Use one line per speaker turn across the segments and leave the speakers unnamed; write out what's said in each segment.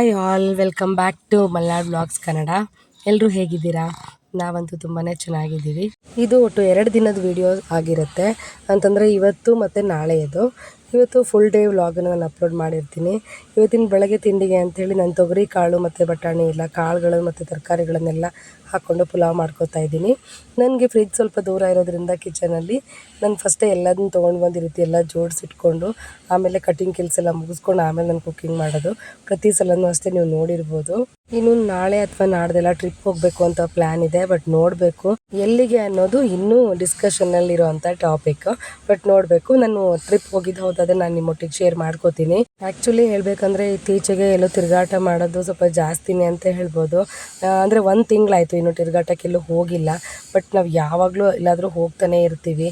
Hi all, welcome back to Malnad blogs Kannada. ಎಲ್ಲರೂ ಹೇಗಿದ್ದೀರಾ? ನಾವಂತೂ ತುಂಬಾ ಚೆನ್ನಾಗಿದ್ದೀವಿ. ಇದು ಒಟ್ಟು ಎರಡು ದಿನದ ವಿಡಿಯೋ ಆಗಿರುತ್ತೆ. ಅಂತಂದರೆ ಇವತ್ತು ಮತ್ತು ನಾಳೆಯದು. ಇವತ್ತು ಫುಲ್ ಡೇ ವ್ಲಾಗನ್ನು ನಾನು ಅಪ್ಲೋಡ್ ಮಾಡಿರ್ತೀನಿ. ಇವತ್ತಿನ ಬೆಳಗ್ಗೆ ತಿಂಡಿಗೆ ಅಂಥೇಳಿ ನಾನು ತೊಗರಿ ಕಾಳು ಮತ್ತು ಬಟಾಣಿ ಇಲ್ಲ ಕಾಳುಗಳು ಮತ್ತು ತರಕಾರಿಗಳನ್ನೆಲ್ಲ ಹಾಕ್ಕೊಂಡು ಪುಲಾವ್ ಮಾಡ್ಕೋತಾ ಇದ್ದೀನಿ. ನನಗೆ ಫ್ರಿಜ್ ಸ್ವಲ್ಪ ದೂರ ಇರೋದ್ರಿಂದ ಕಿಚನಲ್ಲಿ ನಾನು ಫಸ್ಟೇ ಎಲ್ಲದನ್ನು ತೊಗೊಂಡು ಬಂದು ರೀತಿ ಎಲ್ಲ ಜೋಡಿಸಿಟ್ಕೊಂಡು ಆಮೇಲೆ ಕಟಿಂಗ್ ಕೆಲಸ ಎಲ್ಲ ಮುಗಿಸ್ಕೊಂಡು ಆಮೇಲೆ ನಾನು ಕುಕ್ಕಿಂಗ್ ಮಾಡೋದು. ಪ್ರತಿ ಸಲನೂ ಅಷ್ಟೇ ನೀವು ನೋಡಿರ್ಬೋದು. ಇನ್ನು ನಾಳೆ ಅಥವಾ ನಾಡ್ದೆಲ್ಲ ಟ್ರಿಪ್ ಹೋಗಬೇಕು ಅಂತ ಪ್ಲಾನ್ ಇದೆ ಬಟ್ ನೋಡಬೇಕು ಎಲ್ಲಿಗೆ ಅನ್ನೋದು ಇನ್ನೂ ಇರೋವಂಥ ಟಾಪಿಕ್ ಬಟ್ ನೋಡಬೇಕು, ನಾನು ಟ್ರಿಪ್ ಹೋಗಿದ್ದು ಹೋದಾದ್ರೆ ನಾನು ನಿಮ್ಮೊಟ್ಟಿಗೆ ಶೇರ್ ಮಾಡ್ಕೋತೀನಿ. ಆ್ಯಕ್ಚುಲಿ ಹೇಳ್ಬೇಕಂದ್ರೆ ಇತ್ತೀಚೆಗೆ ಎಲ್ಲೋ ತಿರುಗಾಟ ಮಾಡೋದು ಸ್ವಲ್ಪ ಜಾಸ್ತಿನೇ ಅಂತ ಹೇಳ್ಬೋದು. ಅಂದರೆ ಒಂದು ತಿಂಗಳಾಯಿತು ಇನ್ನು ತಿರುಗಾಟಕ್ಕೆ ಎಲ್ಲೂ ಹೋಗಿಲ್ಲ. ಬಟ್ ನಾವು ಯಾವಾಗಲೂ ಎಲ್ಲಾದರೂ ಹೋಗ್ತಾನೆ ಇರ್ತೀವಿ.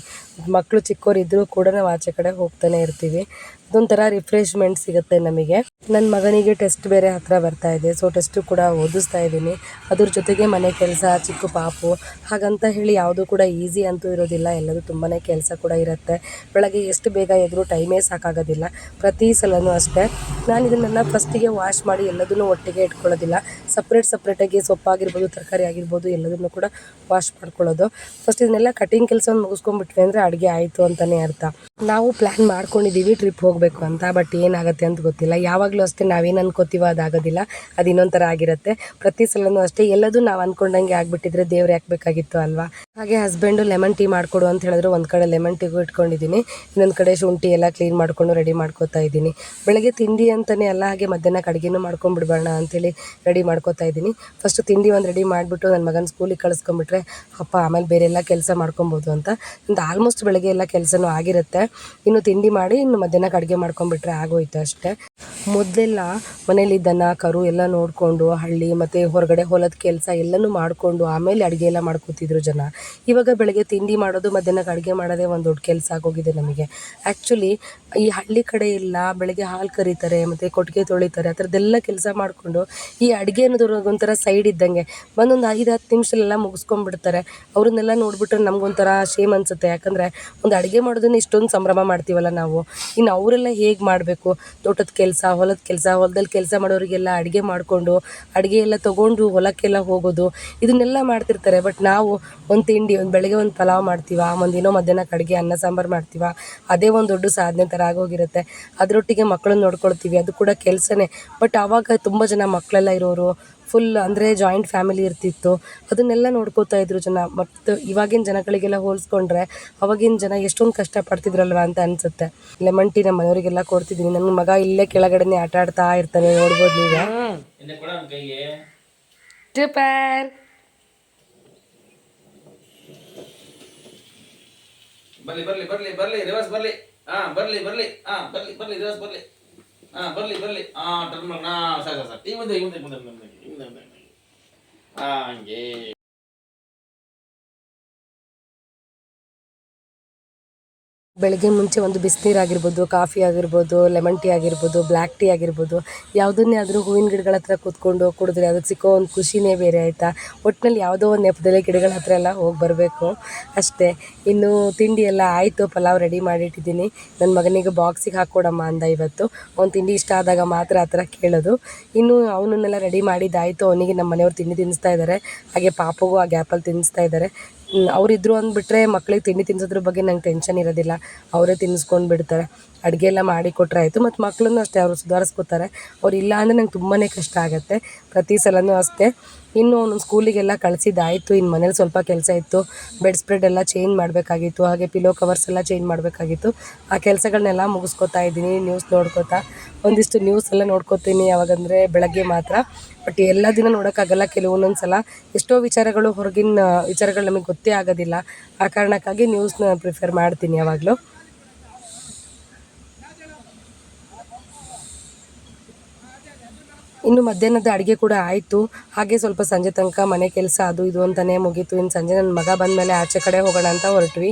ಮಕ್ಕಳು ಚಿಕ್ಕವರಿದ್ದರೂ ಕೂಡ ನಾವು ಆಚೆ ಕಡೆ ಹೋಗ್ತಾನೆ ಇರ್ತೀವಿ. ಅದೊಂಥರ ರಿಫ್ರೆಶ್ಮೆಂಟ್ ಸಿಗುತ್ತೆ ನಮಗೆ. ನನ್ನ ಮಗನಿಗೆ ಟೆಸ್ಟ್ ಬೇರೆ ಹತ್ರ ಬರ್ತಾ ಇದೆ ಸೊ ಟೆಸ್ಟು ಕೂಡ ಓದಿಸ್ತಾ ಇದ್ದೀನಿ. ಅದ್ರ ಜೊತೆಗೆ ಮನೆ ಕೆಲಸ, ಚಿಕ್ಕ ಪಾಪು, ಹಾಗಂತ ಹೇಳಿ ಯಾವುದೂ ಕೂಡ ಈಸಿ ಅಂತೂ ಇರೋದಿಲ್ಲ. ಎಲ್ಲದೂ ತುಂಬಾ ಕೆಲಸ ಕೂಡ ಇರುತ್ತೆ. ಬೆಳಗ್ಗೆ ಎಷ್ಟು ಬೇಗ ಎದುರು ಟೈಮೇ ಸಾಕಾಗೋದಿಲ್ಲ. ಪ್ರತಿ ಸಲನೂ ಅಷ್ಟೇ. ನಾನು ಇದನ್ನೆಲ್ಲ ಫಸ್ಟಿಗೆ ವಾಶ್ ಮಾಡಿ ಎಲ್ಲದನ್ನು ಒಟ್ಟಿಗೆ ಇಟ್ಕೊಳ್ಳೋದಿಲ್ಲ. ಸಪ್ರೇಟ್ ಸಪ್ರೇಟಾಗಿ ಸೊಪ್ಪಾಗಿರ್ಬೋದು, ತರಕಾರಿ ಆಗಿರ್ಬೋದು, ಎಲ್ಲದನ್ನು ಕೂಡ ವಾಶ್ ಮಾಡ್ಕೊಳ್ಳೋದು. ಫಸ್ಟ್ ಇದನ್ನೆಲ್ಲ ಕಟಿಂಗ್ ಕೆಲಸವನ್ನು ಮುಗಿಸ್ಕೊಂಡ್ಬಿಟ್ವಿ ಅಂದರೆ ಅಡುಗೆ ಆಯಿತು ಅಂತಲೇ ಅರ್ಥ. ನಾವು ಪ್ಲ್ಯಾನ್ ಮಾಡ್ಕೊಂಡಿದ್ದೀವಿ ಟ್ರಿಪ್ ಹೋಗಬೇಕು ಅಂತ ಬಟ್ ಏನಾಗುತ್ತೆ ಅಂತ ಗೊತ್ತಿಲ್ಲ. ಯಾವಾಗಲೂ ಅಷ್ಟೇ ನಾವೇನು ಅನ್ಕೋತೀವೋ ಅದಾಗೋದಿಲ್ಲ ಅದು ಇನ್ನೊಂದು ಥರ ಆಗಿರುತ್ತೆ. ಪ್ರತಿ ಸಲನೂ ಅಷ್ಟೇ ಎಲ್ಲದೂ ನಾವು ಅಂದ್ಕೊಂಡಂಗೆ ಆಗಿಬಿಟ್ಟಿದ್ರೆ ದೇವ್ರು ಯಾಕಬೇಕಾಗಿತ್ತು ಅಲ್ವಾ? ಹಾಗೆ ಹಸ್ಬೆಂಡು ಲೆಮನ್ ಟೀ ಮಾಡಿಕೊಡು ಅಂತ ಹೇಳಿದ್ರು. ಒಂದು ಕಡೆ ಲೆಮನ್ ಟೀಗೂ ಇಟ್ಕೊಂಡಿದ್ದೀನಿ ಇನ್ನೊಂದು ಕಡೆ ಶುಂಠಿ ಎಲ್ಲ ಕ್ಲೀನ್ ಮಾಡಿಕೊಂಡು ರೆಡಿ ಮಾಡ್ಕೋತಾ ಇದ್ದೀನಿ. ಬೆಳಗ್ಗೆ ತಿಂಡಿ ಅಂತಲೇ ಅಲ್ಲ, ಹಾಗೆ ಮಧ್ಯಾಹ್ನಕ್ಕೆ ಅಡುಗೆನೂ ಮಾಡ್ಕೊಂಡ್ಬಿಡ್ಬೇಡ ಅಂತೇಳಿ ರೆಡಿ ಮಾಡ್ಕೋತಾ ಇದ್ದೀನಿ. ಫಸ್ಟು ತಿಂಡಿ ಒಂದು ರೆಡಿ ಮಾಡಿಬಿಟ್ಟು ನನ್ನ ಮಗನ ಸ್ಕೂಲಿಗೆ ಕಳಿಸ್ಕೊಂಬಿಟ್ರೆ ಅಪ್ಪ, ಆಮೇಲೆ ಬೇರೆ ಎಲ್ಲ ಕೆಲಸ ಮಾಡ್ಕೊಬೋದು ಅಂತ. ಒಂದು ಆಲ್ಮೋಸ್ಟ್ ಬೆಳಗ್ಗೆ ಎಲ್ಲ ಕೆಲಸನೂ ಆಗಿರುತ್ತೆ. ಇನ್ನು ತಿಂಡಿ ಮಾಡಿ ಇನ್ನು ಮಧ್ಯಾಹ್ನಕ್ಕೆ ಅಡುಗೆ ಮಾಡ್ಕೊಂಡ್ಬಿಟ್ರೆ ಆಗೋಯ್ತು ಅಷ್ಟೇ. ಮೊದಲೆಲ್ಲ ಮನೇಲಿ ದನ, ಕರು ಎಲ್ಲ ನೋಡಿಕೊಂಡು ಹಳ್ಳಿ ಮತ್ತು ಹೊರಗಡೆ ಹೊಲದ ಕೆಲಸ ಎಲ್ಲನೂ ಮಾಡಿಕೊಂಡು ಆಮೇಲೆ ಅಡುಗೆ ಎಲ್ಲ ಮಾಡ್ಕೋತಿದ್ರು ಜನ. ಇವಾಗ ಬೆಳಗ್ಗೆ ತಿಂಡಿ ಮಾಡೋದು ಮಧ್ಯಾಹ್ನಕ್ಕೆ ಅಡುಗೆ ಮಾಡೋದೇ ಒಂದು ದೊಡ್ಡ ಕೆಲಸ ಆಗೋಗಿದೆ ನಮಗೆ. ಆ್ಯಕ್ಚುಲಿ ಈ ಹಳ್ಳಿ ಕಡೆ ಎಲ್ಲ ಬೆಳಗ್ಗೆ ಹಾಲು ಕರೀತಾರೆ, ಮತ್ತು ಕೊಟ್ಟಿಗೆ ತೊಳಿತಾರೆ, ಆ ಥರದ್ದೆಲ್ಲ ಕೆಲಸ ಮಾಡಿಕೊಂಡು ಈ ಅಡುಗೆ ಅನ್ನೋದು ಒಂಥರ ಸೈಡ್ ಇದ್ದಂಗೆ. ಒಂದೊಂದು ಐದು ಹತ್ತು ನಿಮಿಷಲ್ಲೆಲ್ಲ ಮುಗಿಸ್ಕೊಂಡ್ಬಿಡ್ತಾರೆ. ಅವ್ರನ್ನೆಲ್ಲ ನೋಡಿಬಿಟ್ರೆ ನಮಗೊಂಥರ ಶೇಮ್ ಅನಿಸುತ್ತೆ. ಯಾಕಂದರೆ ಒಂದು ಅಡುಗೆ ಮಾಡೋದನ್ನ ಇಷ್ಟೊಂದು ಸಂಭ್ರಮ ಮಾಡ್ತೀವಲ್ಲ ನಾವು. ಇನ್ನು ಅವರೆಲ್ಲ ಹೇಗೆ ಮಾಡಬೇಕು? ತೋಟದ ಕೆಲಸ, ಹೊಲದ ಕೆಲಸ, ಹೊಲದಲ್ಲಿ ಕೆಲಸ ಮಾಡೋರಿಗೆಲ್ಲ ಅಡುಗೆ ಮಾಡಿಕೊಂಡು, ಅಡುಗೆ ಎಲ್ಲ ತೊಗೊಂಡು ಹೊಲಕ್ಕೆಲ್ಲ ಹೋಗೋದು, ಇದನ್ನೆಲ್ಲ ಮಾಡ್ತಿರ್ತಾರೆ. ಬಟ್ ನಾವು ಒಂದು ತಿಂಡಿ, ಒಂದು ಬೆಳಗ್ಗೆ ಒಂದು ಪಲಾವ್ ಮಾಡ್ತೀವ ಒಂದು ದಿನ ಮಧ್ಯಾಹ್ನಕ್ಕೆ ಅಡುಗೆ ಅನ್ನ ಸಾಂಬಾರು ಮಾಡ್ತೀವ, ಅದೇ ಒಂದು ದೊಡ್ಡ ಸಾಧನೆ ಥರ ಆಗೋಗಿರುತ್ತೆ. ಅದರೊಟ್ಟಿಗೆ ಮಕ್ಕಳನ್ನ ನೋಡ್ಕೊಳ್ತೀವಿ, ಅದು ಕೂಡ ಕೆಲಸನೇ. ಬಟ್ ಆವಾಗ ತುಂಬ ಜನ ಮಕ್ಕಳೆಲ್ಲ ಇರೋರು ಫುಲ್ ಅಂದರೆ ಜಾಯಿಂಟ್ ಫ್ಯಾಮಿಲಿ ಇರ್ತಿತ್ತು. ಅದನ್ನೆಲ್ಲ ನೋಡ್ಕೋತಾ ಇದ್ರು ಜನ. ಮತ್ತು ಇವಾಗಿನ ಜನಗಳಿಗೆಲ್ಲ ಹೋಲಿಸ್ಕೊಂಡ್ರೆ ಅವಾಗಿನ ಜನ ಎಷ್ಟೊಂದು ಕಷ್ಟಪಡ್ತಿದ್ರಲ್ವ ಅಂತ ಅನಿಸುತ್ತೆ. ಲೆಮನ್ ಟೀ ನಮ್ಮ ಮನೆಯವರಿಗೆಲ್ಲ ಕೊಡ್ತಿದ್ದೀನಿ ನನ್ನ ಮಗ ಇಲ್ಲೇ ಕೆಳಗಡೆನೆ ಆಟ ಆಡ್ತಾ ಇರ್ತಾನೆ ನೋಡ್ಬೋದು ನೀವೇ.
ಬರ್ಲಿ ಬರ್ಲಿ ಬರ್ಲಿ
ಸೂಪರ್
ಬರ್ಲಿ ಬರ್ಲಿ ಬರ್ಲಿ ಬರ್ಲಿ ರಿವರ್ಸ್ ಬರ್ಲಿ. ಹಾ ಬರ್ಲಿ ಬರ್ಲಿ. ಹಾ ಬರ್ಲಿ ಬರ್ಲಿ ರಿವರ್ಸ್ ಬರ್ಲಿ. ಹಾ ಬರ್ಲಿ ಬರ್ಲಿ. ಹಾ ಟರ್ನ್ ಮಾಡಿ ಹಾ ಸಾಕು ಸಾಕು ಈಗ ಮುಂದೆ ಮುಂದೆ ಮುಂದೆ ಮುಂದೆ ಮುಂದೆ. ಹಾ
ಬೆಳಗ್ಗೆ ಮುಂಚೆ ಒಂದು ಬಿಸಿನೀರು ಆಗಿರ್ಬೋದು, ಕಾಫಿ ಆಗಿರ್ಬೋದು ಲೆಮನ್ ಟೀ ಆಗಿರ್ಬೋದು ಬ್ಲ್ಯಾಕ್ ಟೀ ಆಗಿರ್ಬೋದು, ಯಾವುದನ್ನೇ ಆದರೂ ಹೂವಿನ ಗಿಡಗಳ ಹತ್ರ ಕೂತ್ಕೊಂಡು ಕುಡಿದ್ರೆ ಅದಕ್ಕೆ ಸಿಕ್ಕೋ ಒಂದು ಖುಷಿನೇ ಬೇರೆ ಆಯಿತಾ? ಒಟ್ಟಿನಲ್ಲಿ ಯಾವುದೋ ಒಂದು ನೆಪದಲ್ಲಿ ಗಿಡಗಳ ಹತ್ರ ಎಲ್ಲ ಹೋಗಿ ಬರಬೇಕು. ಅಷ್ಟೇ. ಇನ್ನು ತಿಂಡಿ ಎಲ್ಲ ಆಯಿತು, ಪಲಾವ್ ರೆಡಿ ಮಾಡಿಟ್ಟಿದ್ದೀನಿ. ನನ್ನ ಮಗನಿಗೆ ಬಾಕ್ಸಿಗೆ ಹಾಕ್ಕೊಡಮ್ಮ ಅಂದ ಇವತ್ತು. ಅವ್ನು ತಿಂಡಿ ಇಷ್ಟ ಆದಾಗ ಮಾತ್ರ ಆ ಥರ ಕೇಳೋದು. ಇನ್ನು ಅವನನ್ನೆಲ್ಲ ರೆಡಿ ಮಾಡಿದ್ದಾಯಿತು. ಅವನಿಗೆ ನಮ್ಮ ಮನೆಯವ್ರು ತಿಂಡಿ ತಿನ್ನಿಸ್ತಾ ಇದ್ದಾರೆ ಹಾಗೆ ಪಾಪಗೂ ಆ ಗ್ಯಾಪಲ್ಲಿ ತಿನ್ನಿಸ್ತಾ ಇದ್ದಾರೆ ಅವರಿದ್ರು ಅಂದ್ಬಿಟ್ರೆ ಮಕ್ಳಿಗೆ ತಿಂಡಿ ತಿನ್ನಿಸೋದ್ರ ಬಗ್ಗೆ ನಂಗೆ ಟೆನ್ಷನ್ ಇರೋದಿಲ್ಲ. ಅವರೇ ತಿನ್ನಿಸ್ಕೊಂಡು ಬಿಡ್ತಾರೆ ಅಡುಗೆ ಎಲ್ಲ ಮಾಡಿ ಕೊಟ್ಟರೆ ಆಯಿತು. ಮತ್ತು ಮಕ್ಕಳನ್ನು ಅಷ್ಟೇ ಅವರು ಸುಧಾರಿಸ್ಕೋತಾರೆ. ಅವ್ರು ಇಲ್ಲ ಅಂದರೆ ನಂಗೆ ತುಂಬಾ ಕಷ್ಟ ಆಗುತ್ತೆ. ಪ್ರತಿ ಸಲವೂ ಅಷ್ಟೇ. ಇನ್ನು ಅವ್ನು ಸ್ಕೂಲಿಗೆಲ್ಲ ಕಳಿಸಿದ್ದಾಯಿತು. ಇನ್ನು ಮನೇಲಿ ಸ್ವಲ್ಪ ಕೆಲಸ ಇತ್ತು. ಬೆಡ್ ಸ್ಪ್ರೆಡ್ ಎಲ್ಲ ಚೇಂಜ್ ಮಾಡಬೇಕಾಗಿತ್ತು. ಹಾಗೆ ಪಿಲೋ ಕವರ್ಸ್ ಎಲ್ಲ ಚೇಂಜ್ ಮಾಡಬೇಕಾಗಿತ್ತು. ಆ ಕೆಲಸಗಳನ್ನೆಲ್ಲ ಮುಗಿಸ್ಕೊತಾ ಇದ್ದೀನಿ ನ್ಯೂಸ್ ನೋಡ್ಕೋತಾ. ಒಂದಿಷ್ಟು ನ್ಯೂಸ್ ಎಲ್ಲ ನೋಡ್ಕೋತೀನಿ ಯಾವಾಗಂದರೆ ಬೆಳಗ್ಗೆ ಮಾತ್ರ. ಬಟ್ ಎಲ್ಲ ದಿನ ನೋಡೋಕ್ಕಾಗಲ್ಲ. ಕೆಲವೊಂದೊಂದು ಸಲ ಎಷ್ಟೋ ವಿಚಾರಗಳು ಹೊರಗಿನ, ವಿಚಾರಗಳು ನಮಗೆ ಗೊತ್ತೇ ಆಗೋದಿಲ್ಲ. ಆ ಕಾರಣಕ್ಕಾಗಿ ನ್ಯೂಸ್ನ ಪ್ರಿಫರ್ ಮಾಡ್ತೀನಿ ಯಾವಾಗಲೂ. ಇನ್ನು ಮಧ್ಯಾಹ್ನದ ಅಡುಗೆ ಕೂಡ ಆಯಿತು. ಹಾಗೆ ಸ್ವಲ್ಪ ಸಂಜೆ ತನಕ ಮನೆ ಕೆಲಸ ಅದು ಇದು ಅಂತಲೇ ಮುಗೀತು. ಇನ್ನು ಸಂಜೆ ನನ್ನ ಮಗ ಬಂದ ಮೇಲೆ ಆಚೆ ಕಡೆ ಹೋಗೋಣ ಅಂತ ಹೊರಟ್ವಿ.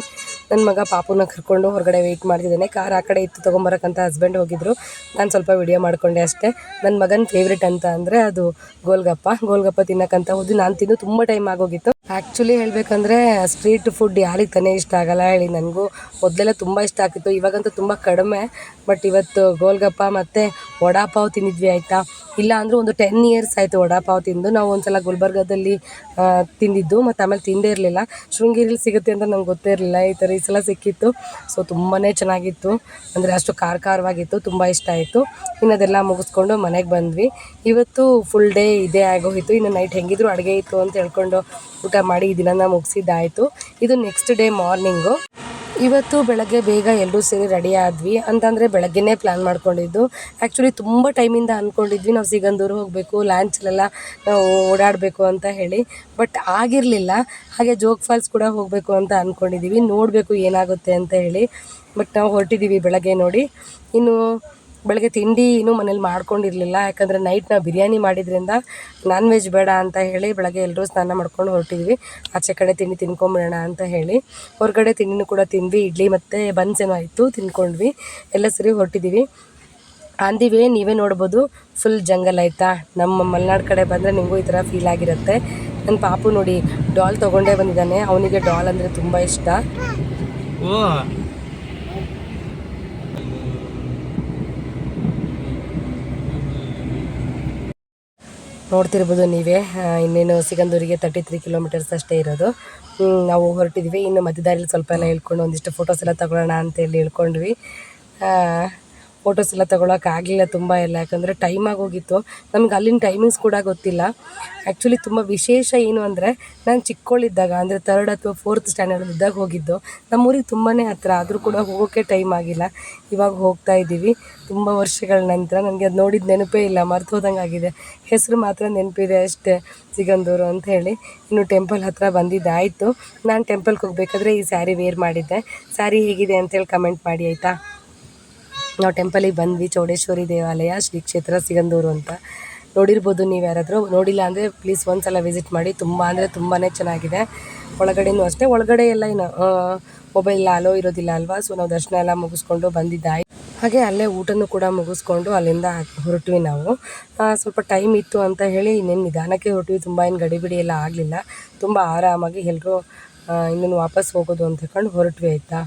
ನನ್ನ ಮಗ ಪಾಪುನ ಕರ್ಕೊಂಡು ಹೊರಗಡೆ ವೆಯ್ಟ್ ಮಾಡ್ತಿದ್ದಾನೆ. ಕಾರ್ ಆ ಕಡೆ ಇತ್ತು, ತೊಗೊಂಬರಕ್ಕಂತ ಹಸ್ಬೆಂಡ್ ಹೋಗಿದ್ರು. ನಾನು ಸ್ವಲ್ಪ ವಿಡಿಯೋ ಮಾಡಿಕೊಂಡೆ ಅಷ್ಟೇ. ನನ್ನ ಮಗನ ಫೇವ್ರೆಟ್ ಅಂತ ಅಂದರೆ ಅದು ಗೋಲ್ಗಪ್ಪ. ಗೋಲ್ಗಪ್ಪ ತಿನ್ನಕ್ಕಂತ ಹೋದ್ವಿ. ನಾನು ತಿಂದು ತುಂಬ ಟೈಮ್ ಆಗೋಗಿತ್ತು. ಆ್ಯಕ್ಚುಲಿ ಹೇಳಬೇಕಂದ್ರೆ ಸ್ಟ್ರೀಟ್ ಫುಡ್ ಯಾರಿಗೆ ತಾನೇ ಇಷ್ಟ ಆಗಲ್ಲ ಹೇಳಿ. ನನಗೂ ಮೊದಲೆಲ್ಲ ತುಂಬ ಇಷ್ಟ ಆಗ್ತಿತ್ತು. ಇವಾಗಂತೂ ತುಂಬ ಕಡಿಮೆ. ಬಟ್ ಇವತ್ತು ಗೋಲ್ಗಪ್ಪ ಮತ್ತು ವಡಾಪಾವ್ ತಿಂದಿದ್ವಿ, ಆಯಿತಾ? ಇಲ್ಲ ಅಂದರೆ ಒಂದು ಟೆನ್ ಇಯರ್ಸ್ ಆಯಿತು ವಡಾಪಾವ್ ತಿಂದು. ನಾವು ಒಂದ್ಸಲ ಗುಲ್ಬರ್ಗದಲ್ಲಿ ಆ, ತಿಂದಿದ್ದು ಮತ್ತು ಆಮೇಲೆ ತಿಂದೇ ಇರಲಿಲ್ಲ. ಶೃಂಗೇರಿಲಿ ಸಿಗುತ್ತೆ ಅಂತ ನಂಗೆ ಗೊತ್ತೇ ಇರಲಿಲ್ಲ. ಈ ಥರ ಈ ಸಲ ಸಿಕ್ಕಿತ್ತು. ಸೊ ತುಂಬಾ ಚೆನ್ನಾಗಿತ್ತು. ಅಂದರೆ ಅಷ್ಟು ಖಾರ ಖಾರವಾಗಿತ್ತು ತುಂಬ ಇಷ್ಟ ಆಯಿತು. ಇನ್ನು ಅದೆಲ್ಲ ಮುಗಿಸ್ಕೊಂಡು ಮನೆಗೆ ಬಂದ್ವಿ. ಇವತ್ತು ಫುಲ್ ಡೇ ಇದೇ ಆಗೋಗಿತ್ತು ಇನ್ನು ನೈಟ್ ಹೆಂಗಿದ್ರು ಅಡುಗೆ ಇತ್ತು ಅಂತ ಹೇಳ್ಕೊಂಡು ಊಟ ಮಾಡಿ ಈ ದಿನನ ಮುಗಿಸಿದ್ದಾಯಿತು. ಇದು ನೆಕ್ಸ್ಟ್ ಡೇ ಮಾರ್ನಿಂಗು ಇವತ್ತು ಬೆಳಗ್ಗೆ ಬೇಗ ಎಲ್ಲರೂ ಸೇರಿ ರೆಡಿ ಆದ್ವಿ. ಅಂತಂದರೆ ಬೆಳಗ್ಗೆನೇ ಪ್ಲ್ಯಾನ್ ಮಾಡ್ಕೊಂಡಿದ್ದು. ಆ್ಯಕ್ಚುಲಿ ತುಂಬ ಟೈಮಿಂದ ಅಂದ್ಕೊಂಡಿದ್ವಿ ನಾವು ಸಿಗಂದೂರು ಹೋಗಬೇಕು ಲಾಂಚಲ್ಲೆಲ್ಲ ನಾವು ಓಡಾಡಬೇಕು ಅಂತ ಹೇಳಿ. ಬಟ್ ಆಗಿರಲಿಲ್ಲ. ಹಾಗೆ ಜೋಗ್ ಫಾಲ್ಸ್ ಕೂಡ ಹೋಗಬೇಕು ಅಂತ ಅಂದ್ಕೊಂಡಿದ್ದೀವಿ ನೋಡಬೇಕು ಏನಾಗುತ್ತೆ ಅಂತ ಹೇಳಿ. ಬಟ್ ನಾವು ಹೊರಟಿದ್ದೀವಿ ಬೆಳಗ್ಗೆ ನೋಡಿ. ಇನ್ನು ಬೆಳಗ್ಗೆ ತಿಂಡಿ ಇನ್ನೂ ಮನೇಲಿ ಮಾಡ್ಕೊಂಡಿರಲಿಲ್ಲ. ಯಾಕಂದರೆ ನೈಟ್ ನಾವು ಬಿರಿಯಾನಿ ಮಾಡಿದ್ರಿಂದ ನಾನ್ ವೆಜ್ ಬೇಡ ಅಂತ ಹೇಳಿ ಬೆಳಗ್ಗೆ ಎಲ್ಲರೂ ಸ್ನಾನ ಮಾಡ್ಕೊಂಡು ಹೊರಟಿದ್ವಿ. ಆಚೆ ಕಡೆ ತಿಂಡಿ ತಿನ್ಕೊಂಬಿಡೋಣ ಅಂತ ಹೇಳಿ. ಹೊರಗಡೆ ತಿಂಡಿನೂ ಕೂಡ ತಿಂದ್ವಿ. ಇಡ್ಲಿ ಮತ್ತು ಬನ್ಸ್ ಏನೋ ಆಯಿತು, ತಿನ್ಕೊಂಡ್ವಿ. ಎಲ್ಲ ಸರಿ ಹೊರಟಿದ್ದೀವಿ ಅಂದಿವೆ ನೀವೇ ನೋಡ್ಬೋದು ಫುಲ್ ಜಂಗಲ್ ಆಯಿತಾ? ನಮ್ಮ ಮಲೆನಾಡು ಕಡೆ ಬಂದರೆ ನಿಮಗೂ ಈ ಥರ ಫೀಲ್ ಆಗಿರುತ್ತೆ. ನನ್ನ ಪಾಪು ನೋಡಿ ಡಾಲ್ ತೊಗೊಂಡೇ ಬಂದಿದ್ದಾನೆ. ಅವನಿಗೆ ಡಾಲ್ ಅಂದರೆ ತುಂಬ ಇಷ್ಟ. ನೋಡ್ತಿರ್ಬೋದು ನೀವೇ. ಇನ್ನೇನು ಸಿಗಂದೂರಿಗೆ ತರ್ಟಿ ತ್ರೀ ಕಿಲೋಮೀಟರ್ಸ್ ಅಷ್ಟೇ ಇರೋದು. ನಾವು ಹೊರಟಿದ್ವಿ. ಇನ್ನು ಮಧ್ಯದಾರಿಲಿ ಸ್ವಲ್ಪ ಎಲ್ಲ ಹೇಳ್ಕೊಂಡು ಒಂದಿಷ್ಟು ಫೋಟೋಸ್ ಎಲ್ಲ ತಗೊಳ್ಳೋಣ ಅಂತೇಳಿ ಹೇಳ್ಕೊಂಡ್ವಿ. ಫೋಟೋಸ್ ಎಲ್ಲ ತೊಗೊಳಕ್ಕಾಗಲಿಲ್ಲ ತುಂಬ ಎಲ್ಲ, ಯಾಕಂದರೆ ಟೈಮ್ ಆಗೋಗಿತ್ತು ನಮ್ಗೆ ಅಲ್ಲಿನ ಟೈಮಿಂಗ್ಸ್ ಕೂಡ ಗೊತ್ತಿಲ್ಲ. ಆ್ಯಕ್ಚುಲಿ ತುಂಬ ವಿಶೇಷ ಏನು ಅಂದರೆ, ನಾನು ಚಿಕ್ಕವಳಿದ್ದಾಗ ಅಂದರೆ ತರ್ಡ್ ಅಥವಾ ಫೋರ್ತ್ ಸ್ಟ್ಯಾಂಡರ್ಡ್ ಇದ್ದಾಗ ಹೋಗಿದ್ದು. ನಮ್ಮೂರಿಗೆ ತುಂಬಾ ಹತ್ರ, ಆದರೂ ಕೂಡ ಹೋಗೋಕ್ಕೆ ಟೈಮ್ ಆಗಿಲ್ಲ. ಇವಾಗ ಹೋಗ್ತಾ ಇದ್ದೀವಿ. ತುಂಬ ವರ್ಷಗಳ ನಂತರ ನನಗೆ ಅದು ನೋಡಿದ ನೆನಪೇ ಇಲ್ಲ, ಮರ್ತು ಹೋದಂಗೆ ಆಗಿದೆ. ಹೆಸರು ಮಾತ್ರ ನೆನಪಿದೆ ಅಷ್ಟೇ, ಸಿಗಂದೂರು ಅಂತ ಹೇಳಿ. ಇನ್ನು ಟೆಂಪಲ್ ಹತ್ರ ಬಂದಿದ್ದಾಯಿತು ನಾನು ಟೆಂಪಲ್ಗೆ ಹೋಗಬೇಕಾದ್ರೆ ಈ ಸ್ಯಾರಿ ವೇರ್ ಮಾಡಿದ್ದೆ. ಸ್ಯಾರಿ ಹೇಗಿದೆ ಅಂತೇಳಿ ಕಮೆಂಟ್ ಮಾಡಿ, ಆಯಿತಾ? ನಾವು ಟೆಂಪಲಿಗೆ ಬಂದ್ವಿ, ಚೌಡೇಶ್ವರಿ ದೇವಾಲಯ, ಶ್ರೀ ಕ್ಷೇತ್ರ, ಸಿಗಂದೂರು ಅಂತ. ನೋಡಿರ್ಬೋದು ನೀವು ಯಾರಾದರೂ, ನೋಡಿಲ್ಲ ಅಂದರೆ ಪ್ಲೀಸ್ ಒಂದ್ಸಲ ವಿಸಿಟ್ ಮಾಡಿ. ತುಂಬ ಅಂದರೆ ತುಂಬಾ ಚೆನ್ನಾಗಿದೆ. ಒಳಗಡೆನೂ ಅಷ್ಟೇ, ಒಳಗಡೆ ಎಲ್ಲ ಏನು ಮೊಬೈಲ್ ಅಲೋ ಇರೋದಿಲ್ಲ ಅಲ್ವಾ? ಸೊ ನಾವು ದರ್ಶನ ಎಲ್ಲ ಮುಗಿಸ್ಕೊಂಡು ಬಂದಿದ್ದಾಯಿ. ಹಾಗೆ ಅಲ್ಲೇ ಊಟನೂ ಕೂಡ ಮುಗಿಸ್ಕೊಂಡು ಅಲ್ಲಿಂದ ಹೊರಟ್ವಿ ನಾವು. ಸ್ವಲ್ಪ ಟೈಮ್ ಇತ್ತು ಅಂತ ಹೇಳಿ ಇನ್ನೇನು ನಿಧಾನಕ್ಕೆ ಹೊರಟ್ವಿ. ತುಂಬ ಏನು ಗಡಿಬಿಡಿ ಎಲ್ಲ ಆಗಲಿಲ್ಲ. ತುಂಬ ಆರಾಮಾಗಿ ಎಲ್ಲರೂ ಇನ್ನೇನು ವಾಪಸ್ ಹೋಗೋದು ಅಂತ ಹೇಳ್ಕೊಂಡು ಹೊರಟ್ವಿ ಆಯಿತಾ?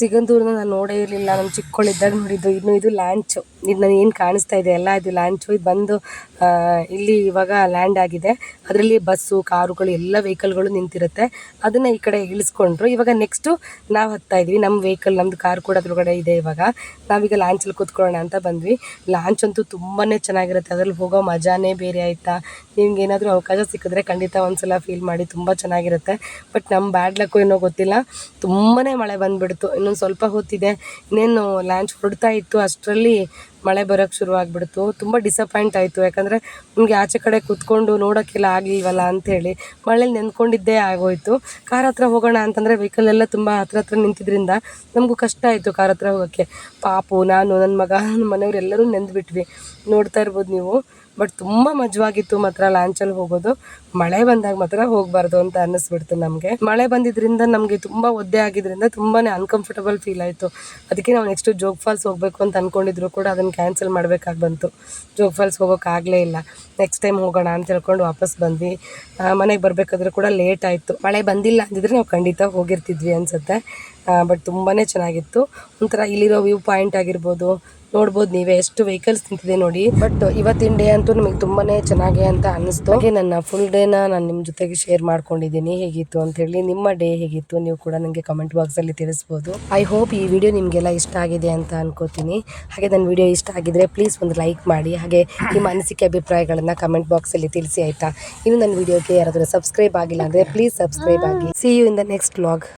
ಸಿಗಂದೂರನ್ನ ನಾನು ನೋಡೇ ಇರಲಿಲ್ಲ. ನಾನು ಚಿಕ್ಕವಳಿದ್ದಾಗ ನೋಡಿದ್ದು. ಇನ್ನು ಇದು ಲ್ಯಾಂಚು ಇದು ನಾನು ಏನು ಕಾಣಿಸ್ತಾ ಇದೆ, ಎಲ್ಲ ಇದು ಲ್ಯಾಂಡ್ ಇದು ಬಂದು ಇಲ್ಲಿ ಇವಾಗ ಲ್ಯಾಂಡ್ ಆಗಿದೆ. ಅದರಲ್ಲಿ ಬಸ್ಸು, ಕಾರುಗಳು, ಎಲ್ಲ ವೆಹಿಕಲ್ಗಳು ನಿಂತಿರುತ್ತೆ. ಅದನ್ನು ಈ ಕಡೆ ಇಳಿಸ್ಕೊಂಡ್ರು. ಇವಾಗ ನೆಕ್ಸ್ಟು ನಾವು ಹತ್ತಾ ಇದ್ವಿ. ನಮ್ಮ ವೆಹಿಕಲ್ ನಮ್ಮದು ಕಾರ್ ಕೂಡ ಅದ್ರೊಳಗಡೆ ಇದೆ ಇವಾಗ. ನಾವೀಗ ಲಾಂಚಲ್ಲಿ ಕೂತ್ಕೊಳ್ಳೋಣ ಅಂತ ಬಂದ್ವಿ. ಲಾಂಚ್ ಅಂತೂ ತುಂಬಾ ಚೆನ್ನಾಗಿರುತ್ತೆ. ಅದರಲ್ಲಿ ಹೋಗೋ ಮಜಾನೇ ಬೇರೆ ಆಯಿತಾ? ನಿಮ್ಗೆ ಏನಾದರೂ ಅವಕಾಶ ಸಿಕ್ಕಿದ್ರೆ ಖಂಡಿತ ಒಂದ್ಸಲ ಫೀಲ್ ಮಾಡಿ. ತುಂಬ ಚೆನ್ನಾಗಿರುತ್ತೆ. ಬಟ್ ನಮ್ಮ ಬ್ಯಾಡ್ ಲಕ್ಕು ಏನೋ ಗೊತ್ತಿಲ್ಲ. ತುಂಬಾ ಮಳೆ ಬಂದುಬಿಡ್ತು. ಇನ್ನೊಂದು ಸ್ವಲ್ಪ ಹೊತ್ತಿದೆ. ಇನ್ನೇನು ಲಾಂಚ್ ಹೊರಡ್ತಾ ಇತ್ತು. ಅಷ್ಟರಲ್ಲಿ ಮಳೆ ಬರೋಕ್ಕೆ ಶುರು ಆಗಿಬಿಡ್ತು. ತುಂಬ ಡಿಸಪಾಯಿಂಟ್ ಆಯಿತು. ಯಾಕಂದರೆ ನಮಗೆ ಆಚೆ ಕಡೆ ಕೂತ್ಕೊಂಡು ನೋಡೋಕ್ಕೆಲ್ಲ ಆಗಲಿಲ್ವಲ್ಲ ಅಂಥೇಳಿ ಮಳೇಲಿ ನೆನ್ಕೊಂಡಿದ್ದೇ ಆಗೋಯ್ತು. ಕಾರ್ ಹತ್ರ ಹೋಗೋಣ ಅಂತಂದರೆ ವೆಹಿಕಲ್ ಎಲ್ಲ ತುಂಬ ಹತ್ರ ಹತ್ರ ನಿಂತಿದ್ರಿಂದ ನಮಗೂ ಕಷ್ಟ ಆಯಿತು ಕಾರ್ ಹತ್ರ ಹೋಗೋಕ್ಕೆ. ಪಾಪು, ನಾನು ನನ್ನ ಮಗ ನನ್ನ ಮನೆಯವ್ರು ಎಲ್ಲರೂ ನೆಂದ್ಬಿಟ್ವಿ ನೋಡ್ತಾ ಇರ್ಬೋದು ನೀವು. ಬಟ್ ತುಂಬ ಮಜವಾಗಿತ್ತು ಮಾತ್ರ ಲಾಂಚಲ್ಲಿ ಹೋಗೋದು. ಮಳೆ ಬಂದಾಗ ಮಾತ್ರ ಹೋಗಬಾರ್ದು ಅಂತ ಅನ್ನಿಸ್ಬಿಡ್ತು ನಮಗೆ. ಮಳೆ ಬಂದಿದ್ದರಿಂದ ನಮಗೆ ತುಂಬ ಒದ್ದೆ ಆಗಿದ್ದರಿಂದ ತುಂಬಾ ಅನ್ಕಂಫರ್ಟಬಲ್ ಫೀಲ್ ಆಯಿತು. ಅದಕ್ಕೆ ನಾವು ನೆಕ್ಸ್ಟು ಜೋಗ್ ಫಾಲ್ಸ್ ಹೋಗಬೇಕು ಅಂತ ಅಂದ್ಕೊಂಡಿದ್ರು ಕೂಡ ಅದನ್ನು ಕ್ಯಾನ್ಸಲ್ ಮಾಡಬೇಕಾಗಿ ಬಂತು. ಜೋಗ್ ಫಾಲ್ಸ್ ಹೋಗೋಕ್ಕಾಗಲೇ ಇಲ್ಲ. ನೆಕ್ಸ್ಟ್ ಟೈಮ್ ಹೋಗೋಣ ಅಂತ ಹೇಳ್ಕೊಂಡು ವಾಪಸ್ ಬಂದ್ವಿ. ಮನೆಗೆ ಬರಬೇಕಾದ್ರೆ ಕೂಡ ಲೇಟ್ ಆಯಿತು. ಮಳೆ ಬಂದಿಲ್ಲ ಅಂದಿದ್ರೆ ನಾವು ಖಂಡಿತ ಹೋಗಿರ್ತಿದ್ವಿ ಅನಿಸುತ್ತೆ. ಬಟ್ ತುಂಬಾ ಚೆನ್ನಾಗಿತ್ತು. ಒಂಥರ ಇಲ್ಲಿರೋ ವ್ಯೂ ಪಾಯಿಂಟ್ ಆಗಿರ್ಬೋದು ನೋಡ್ಬೋದು ನೀವೇ. ಎಷ್ಟು ವೆಹಿಕಲ್ಸ್ ನಿಂತಿದೆ ನೋಡಿ. ಬಟ್ ಇವತ್ತಿನ ಡೇ ಅಂತೂ ನಿಮಗೆ ತುಂಬಾನೇ ಚೆನ್ನಾಗಿ ಅಂತ ಅನಿಸ್ತು ಹಾಗೆ ನನ್ನ ಫುಲ್ ಡೇನ ನಾನು ನಿಮ್ಮ ಜೊತೆಗೆ ಶೇರ್ ಮಾಡ್ಕೊಂಡಿದ್ದೀನಿ. ಹೇಗಿತ್ತು ಅಂತ ಹೇಳಿ ನಿಮ್ಮ ಡೇ ಹೇಗಿತ್ತು ನೀವು ಕೂಡ ನನಗೆ ಕಮೆಂಟ್ ಬಾಕ್ಸಲ್ಲಿ ತಿಳಿಸ್ಬೋದು. ಐ ಹೋಪ್ ಈ ವಿಡಿಯೋ ನಿಮಗೆಲ್ಲ ಇಷ್ಟ ಆಗಿದೆ ಅಂತ ಅನ್ಕೋತೀನಿ. ಹಾಗೆ ನನ್ನ ವಿಡಿಯೋ ಇಷ್ಟ ಆಗಿದ್ರೆ ಪ್ಲೀಸ್ ಒಂದು ಲೈಕ್ ಮಾಡಿ. ಹಾಗೆ ನಿಮ್ಮ ಅನಿಸಿಕೆ ಅಭಿಪ್ರಾಯಗಳನ್ನು ಕಮೆಂಟ್ ಬಾಕ್ಸಲ್ಲಿ ತಿಳಿಸಿ ಆಯ್ತಾ? ಇನ್ನು ನನ್ನ ವಿಡಿಯೋಗೆ ಯಾರಾದರೂ ಸಬ್ಸ್ಕ್ರೈಬ್ ಆಗಿಲ್ಲ ಅಂದರೆ ಪ್ಲೀಸ್ ಸಬ್ಸ್ಕ್ರೈಬ್ ಆಗಿ. See you in the next vlog